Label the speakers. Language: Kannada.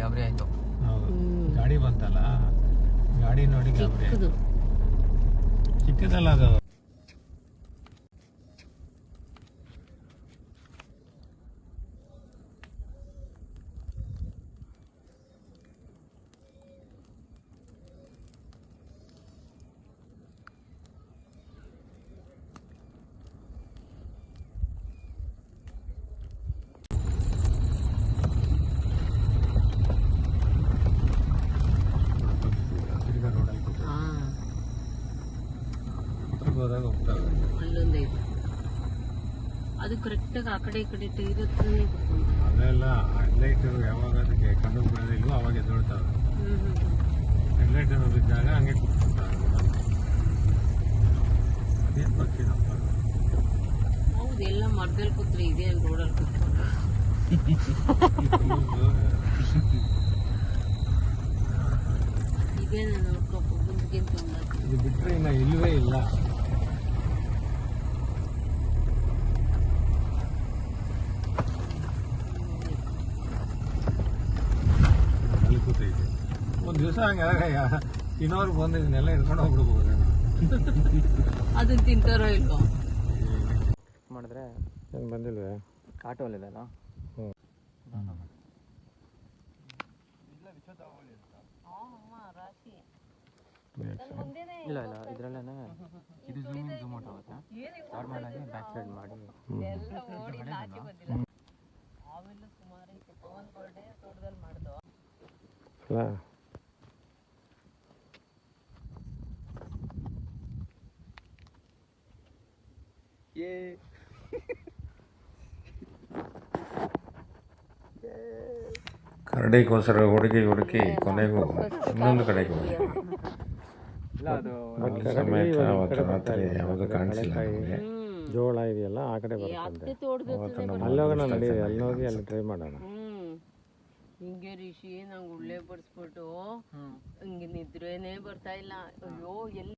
Speaker 1: ಗಾಬರಿ ಆಯ್ತು.
Speaker 2: ಹೌದು. ಗಾಡಿ ಬಂತಲ್ಲ ಗಾಡಿ ನೋಡಿ ಗಾಬರಿ ಚಿಕ್ಕದಲ್ಲ ಅದು ಹೋದಾಗ ಅಲ್ಲೊಂದೇ
Speaker 3: ಅಲ್ಲೊಂದೈತೆ ಅದು ಕರೆಕ್ಟಾಗಿ ಆ ಕಡೆ ಈ ಕಡೆ ಟೈರ್
Speaker 2: ಅದೆಲ್ಲ ಹೆಡ್ಲೈಟ್ ಯಾವಾಗ ಅದಕ್ಕೆ ಕಣ್ಣು ಬೀಳೋದಿಲ್ವೋ ಅವಾಗ ಎದ್ದೊಳ್ತಾವೆ ಹೆಡ್ಲೈಟ್ ಬಿದ್ದಾಗ ಹಂಗೆ ಕೂತ್ಕೊಳ್ತಾವೆ ಅದೇನು ಪಕ್ಷಿನಪ್ಪ
Speaker 3: ಹೌದು ಎಲ್ಲ ಮರದಲ್ಲಿ ಕೂತ್ರೆ ಇದೆ ಅಂತ ರೋಡಲ್ಲಿ ಕೂತ್ಕೊಂಡು. ಇದೆ ಮುಂದಕ್ಕೆ ತಂದ
Speaker 2: ಇದು ಬಿಟ್ಟರೆ ಇನ್ನು ಇಲ್ಲವೇ ಇಲ್ಲ ಅಲ್ಲಿ ಕೂತೈತೆ ಒಂದು ದಿವಸ ಹಂಗೆ ತಿನ್ನೋರು ಬಂದು ಇದನ್ನೆಲ್ಲ ಹಿಡ್ಕೊಂಡು ಹೋಗ್ಬಿಡ್ಬೋದು
Speaker 3: ಅದನ್ನ. ತಿಂತಾರೋ ಇಲ್ವೋ?
Speaker 1: ಮಾಡಿದ್ರೆ
Speaker 2: ಏನು ಬಂದಿಲ್ವೇ?
Speaker 1: ಆಟೋ ಅಲ್ಲಿದೆಲ್ಲ
Speaker 2: ಹ್ಞೂ
Speaker 1: ಇಲ್ಲ ಇಲ್ಲ ಇದ್ರಲ್ಲೇ ಇದು ಝೂಮ್ ಇನ್ ಝೂಮ್ ಔಟ್ ಆಗುತ್ತೆ. ನಾರ್ಮಲ್ ಆಗಿ ಬ್ಯಾಕ್ ಸೈಡ್ ಮಾಡಿ.
Speaker 3: ಅವೆಲ್ಲ ಸುಮಾರು ಬರ್ಡೇ ತೋಟದಲ್ಲಿ ಮಾಡ್ದೋ
Speaker 2: ಅಲ್ಲ ಕರಡಿಗೋಸ್ಕರ ಹುಡುಗಿ ಹುಡುಕಿ ಕೊನೆಗೂ ಇನ್ನೊಂದು ಕಡೆಗೆ ಸಮೇತ ಅವತ್ತು ರಾತ್ರಿ ಯಾವುದು ಕಾಣಿಸಿಲ್ಲ ನಮಗೆ.
Speaker 4: ಜೋಳ ಇದೆಯಲ್ಲ ಆ ಕಡೆ ಬರುತ್ತೆ
Speaker 2: ಅವತ್ತು ನಮ್ಮ
Speaker 4: ಅಲ್ಲಿ ಹೋಗೋಣ ನಡಿ ಅಲ್ಲಿ ಹೋಗಿ ಅಲ್ಲಿ ಟ್ರೈ ಮಾಡೋಣ.
Speaker 3: ಹಿಂಗೆ ರಿಷಿ ನಂಗೆ ಉಳ್ಳೆ ಬಡಿಸ್ಬಿಟ್ಟು ಹಂಗೆ ನಿದ್ರೇನೆ ಬರ್ತಾ ಇಲ್ಲ. ಅಯ್ಯೋ ಎಲ್ಲಿ